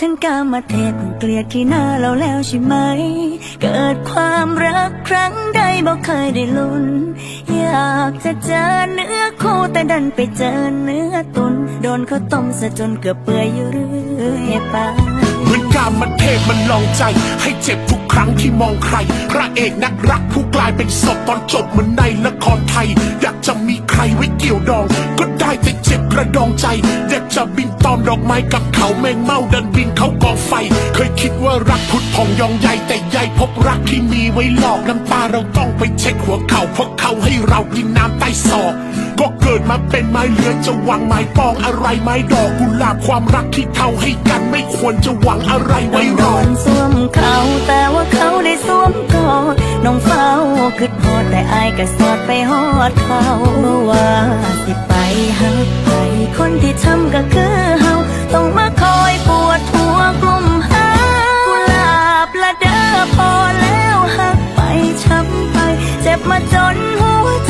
ทั้งกามาเทศเกลียดที่หน้าเราแล้วใช่ไหม เกิดความรักครั้งใดบอกเคยได้ลุ้น อยากจะเจอเนื้อคู่แต่ดันไปเจอเนื้อตุน โดนเขาต้มซะจนเกือบเปื่อยอยู่เรื่อยไปเหมือนกามมันเทพมันลองใจ ให้เจ็บทุกครั้งที่มองใคร พระเอกนักรักผู้กลายเป็นศพตอนจบเหมือนในละครไทย อยากจะมีใครไว้เกี่ยวดองก็ ได้แต่เจ็บกระดองใจอยากจะบินตอมดอกไม้กับเขาแมงเม่าดินบินเขากองไฟ เคยคิดว่ารักพุดพองยองใหญ่แต่ใหญ่พบรักที่มีไว้หลอกน้ำตาเราต้องไปเช็ดหัวเข่าเพราะเขาให้เรากินน้ำใต้ศอกก็เกิดมาเป็นไม้เลื้อยจะหวังไม้ปองอะไรไม้ดอกกุหลาบความรักที่เท่าให้กันไม่ควรจะหวังอะไรไว้รโดอนสวมเขาแต่ว่าเขาได้สวมกอดน้องเฝ้าคิดฮอแต่อายก็สอดไปฮอดเขาว่าสิไปหักไปคนที่ทำก็คือเฮาต้องมาคอยปวดหัวกลุ่มหากุหลาบละเด้อพอแล้วหักไปช้ำไป เจ็บมาจนหัวใจ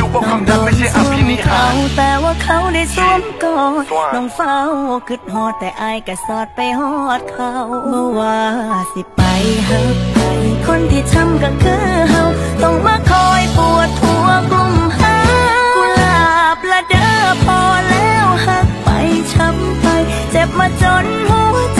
คนที่ดูว่าความรักไม่ใช่อภินิหารแต่ว่าเขาได้สวมกอดน้องเฝ้าคิดฮอดแต่อายก็สอดไปฮอดเขาว่าสิไปหักไปคนที่ทำก็คือเฮาต้องมาคอยปวดหัวกลุ่มหากุหลาบละเด้อพอแล้วหักไปช้ำไป เจ็บมาจนหัวใจ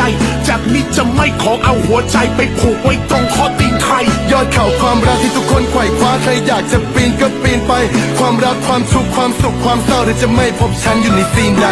ใด จากนี้จะไม่ขอเอาหัวใจไปผูกไว้ตรงข้อตีนใคร ยอดเขาความรักที่ทุกคนไขว่คว้าใครอยากจะปีนก็ปีนไป ความรักความทุกข์ความสุขความเศร้าหรือจะไม่พบฉันอยู่ในซีนใด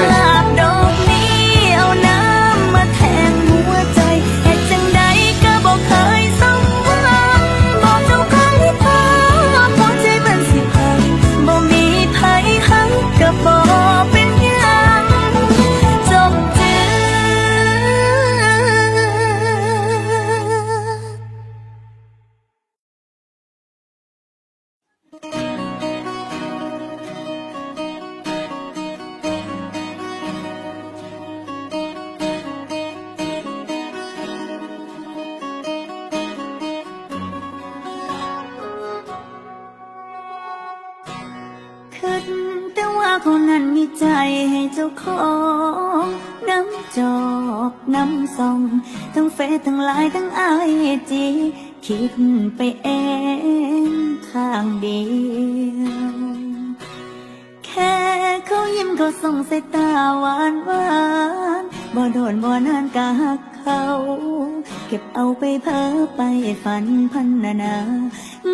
ไปเพ้อไปฝันพันนานา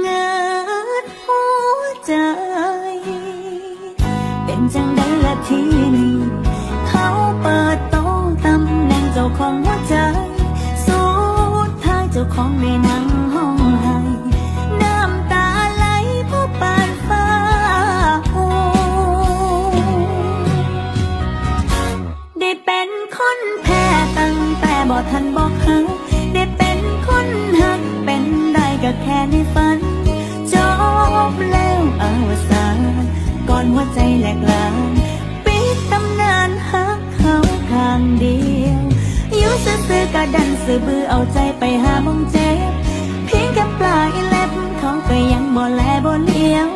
งิดหัวใจ เป็นจังได้ละทีนี้ เขาเปิดโต๊ะตำแหน่งเจ้าของหัวใจ สุดท้ายเจ้าของในนั่ง แหลกลานปิดตำนานหักเขาข้างเดียวอยู่ซื่อๆก็ดันซื้อบือเอาใจไปหามองเจ็บเพียงแค่ปลายเล็บเขาก็ยังบ่แลบ่เลี้ยว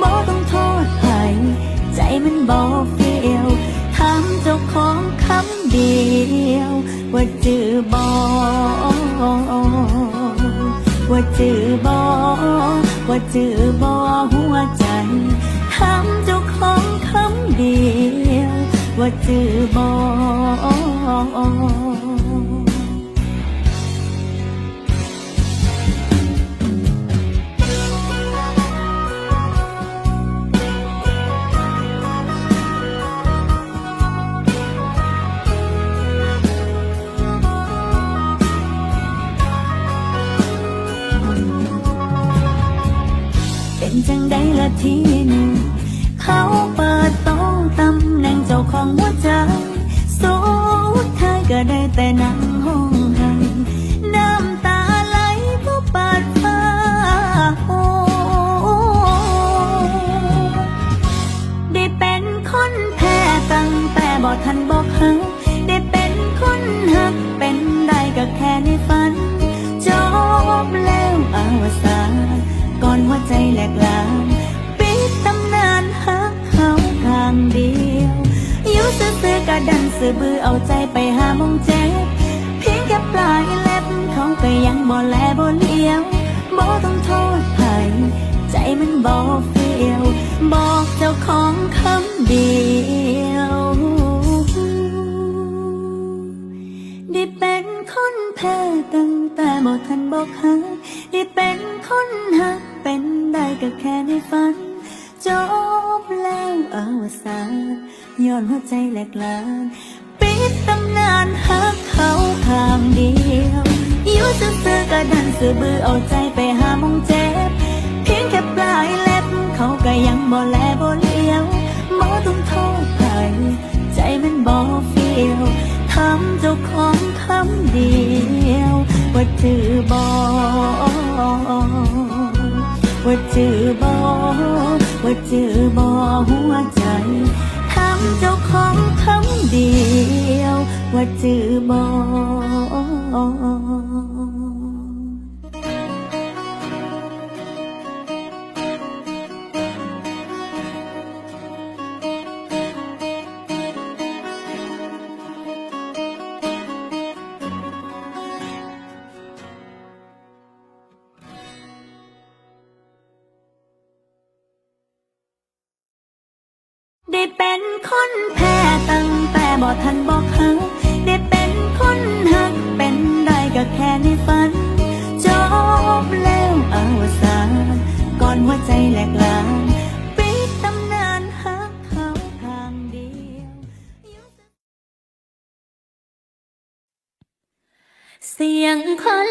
บ่ต้องโทษใครใจมันบ่เฟี้ยวถามเจ้าของคำเดียว ว่าจือบ่ว่าจือบ่ว่าจือบ่หัวใจามเจ้าของคำเดียว ว่าจือบ่เป็นจังใดละทีหนึ่ เขาเปิดโต๊ะตำแหน่งเจ้าของหัวใจสุดท้ายก็ได้แต่นั่งห้องห้น้ำตาไหลผู้เปิดฟ้าโอได้เป็นคนแพ้ตั้งแต่บอกทันบอกหักได้เป็นคนหักเป็นได้ก็แค่ในฝัน จบแล้วอาวสานก่อนหัวใจแหลกลา ซื่อบือเอาใจไปหามองเจ็บเพียงแค่ปลายเล็บเขาก็ยังบ่แลบ่เลี้ยวบ่ต้องโทษใครใจมันบ่เฟียว บอกเจ้าของคำเดียวได้เป็นคนแพ้ตั้งแต่บอกทันบอกหักได้เป็นคนหักเป็นได้ก็แค่ในฝันจบแล้วอวสานย้อนหัวใจแหลกลาน ปิดตำนานหักเขาทางเดียวอยู่ซื่อๆก็ดันซื่อบือเอาใจไปหามองเจ็บ เพียงแค่ปลายเล็บ เขาก็ยังบ่แลบ่เลี้ยวบ่ต้องโทษใครใจมันบ่เฟียวทำเจ้าของคำเดียว ว่าจือบ่ว่าจือบ่ว่าจือบ่หัวใจำเจ้าของคำเดียว ว่าจือบอก แหลกลานปิดตำนานหักเขาทางเดียว เสียงคน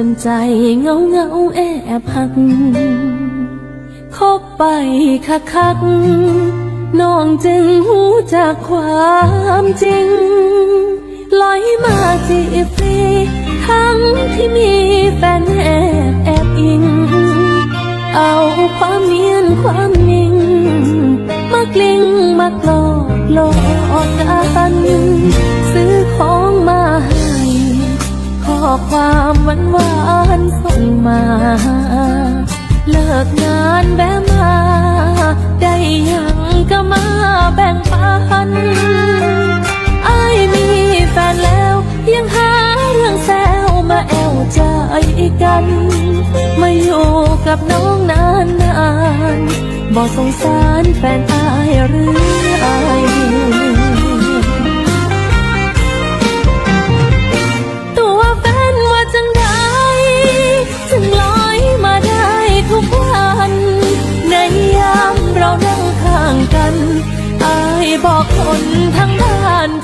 จนใจเงาเงาแอบหักคบไปคักคักน้องจึงหูจากความจริงลอยมาจีบฟรีทั้งที่มีแฟนแอบแอบอิง เอาความเนียนความนิ่ง มากลิ้งมากลอกหลอกกัน ซื้อของมา ความหวานหวานส่งมา เลิกงานแบมา ได้ยังก็มาแบ่งปันไอ้มีแฟนแล้ว ยังหาเรื่องแซวมาแอวใจกัน มาอยู่กับน้องนานนานบอกสงสารแฟนอายหรือไอตัว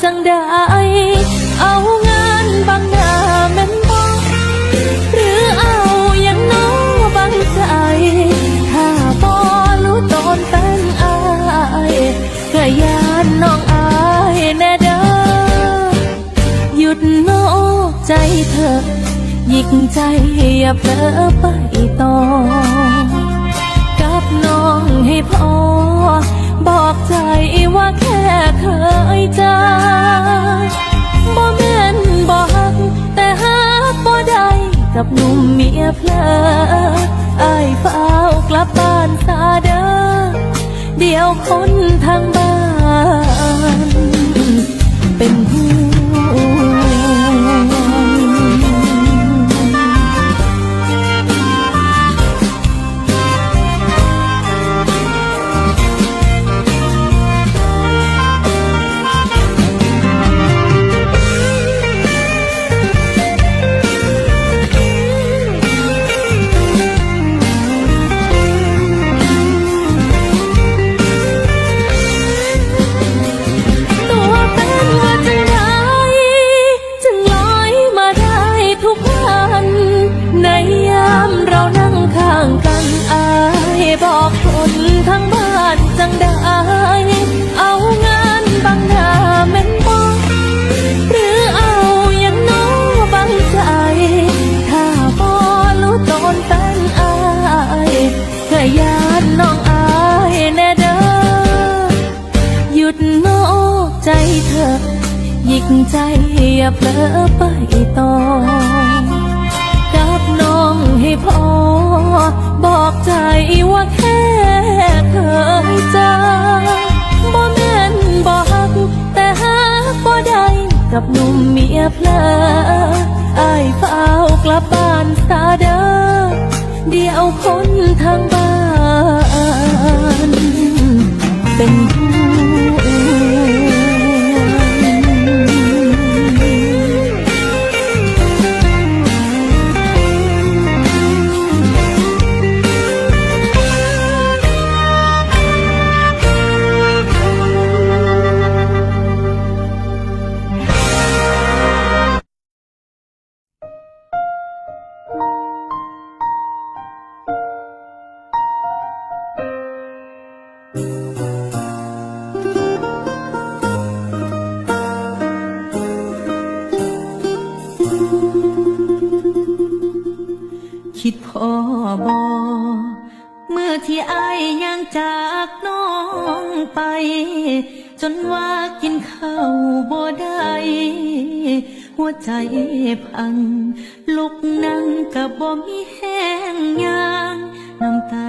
จังได้เอางานบางหน้าแม่นบอหรือเอาอย่างน้องบางใจถ้าบอรู้ตนแฟนอายก็ยานน้องอายแน่เด้อหยุดโนอกใจเธอหยิกใจอย่าเผลอไปต่อกับน้องให้พอ บอกใจว่าแค่เคยเจอบ่แม่นบ่ฮัก แต่ฮักบ่ได้กับหนุ่มเมียเพลออายเฝ้ากลับบ้านซาเด้อเดี๋ยวคนทางบ้านเป็น หยิกใจอย่าเผลอไปต่อกับน้องให้พอ บอกใจว่าแค่เคยเจอบ่แม่นบ่ฮัก แต่ฮักบ่ได้กับหนุ่มเมียเพลอไอายเฝ้ากลับบ้านซาเด้อเดียวคนทางบ้าน เป็น พัง ลุกนั่งกับบ่มีแห้งยางน้ำตา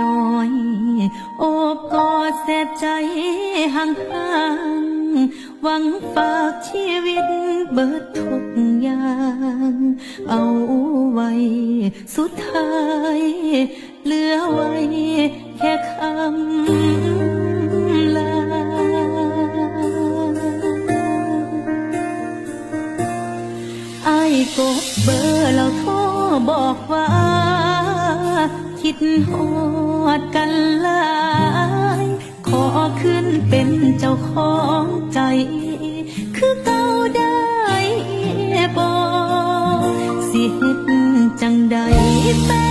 ย้อย โอบกอดแสบใจห่างห่างหวังฝากชีวิตเบิดทุกอย่าง เอาไว้ สุดท้าย เหลือไว้แค่คำ กบเบอร์เราโทรบอกว่า คิดหอดกันลาย ขอขึ้นเป็นเจ้าของใจ คือเก่าได้บอสิเฮ็ดจังใดแ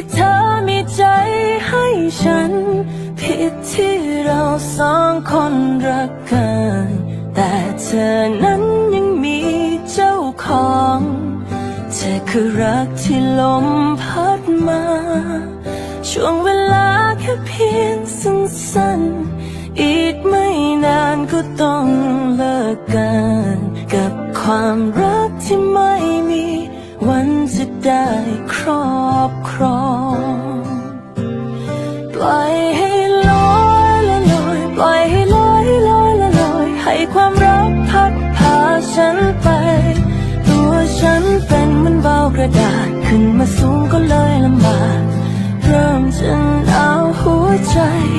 ที่เธอมีใจให้ฉัน ผิดที่เราสองคนรักกัน แต่เธอนั้นยังมีเจ้าของ เธอคือรักที่ล้ม 在。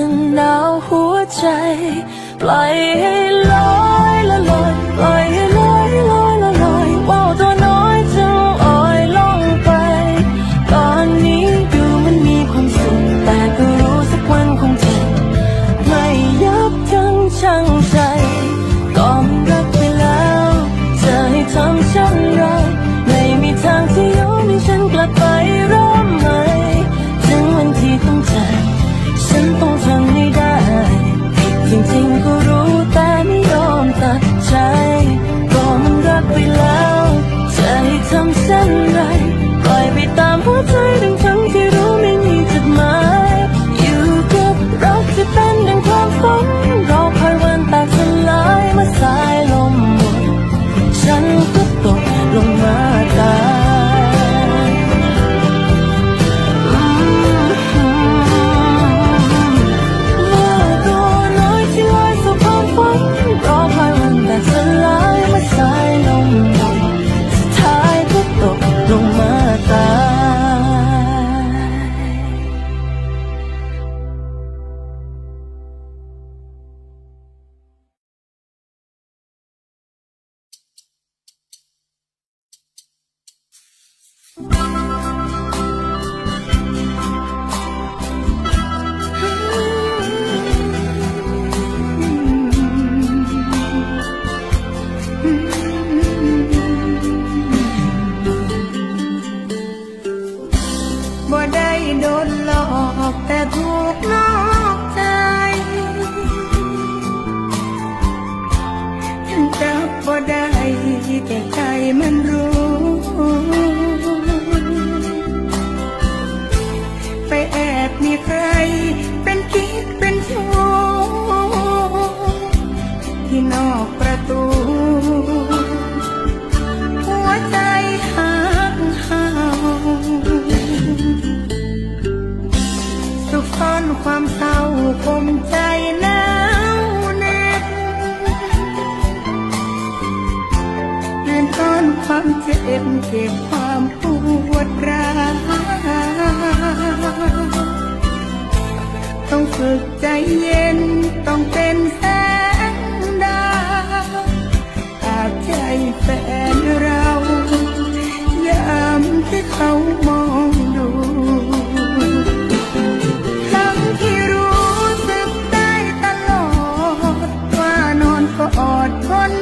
จะหนาวหัวใจ ปล่อยให้ลอยละลนปล่อยให้ มีใครเป็นกิ๊เป็นชู้ที่นอกประตู หัวใจหักเห่าสุขซ่อนความเศร้าคมใจหนาวแน่เลืนตอนความเจ็บเจ็บ ฝึกใจเย็นต้องเป็นแสงดาวอากใจแฟนเรายามที่เขามองดูทั้งที่รู้สึกได้ตลอดว่านอนกอดคน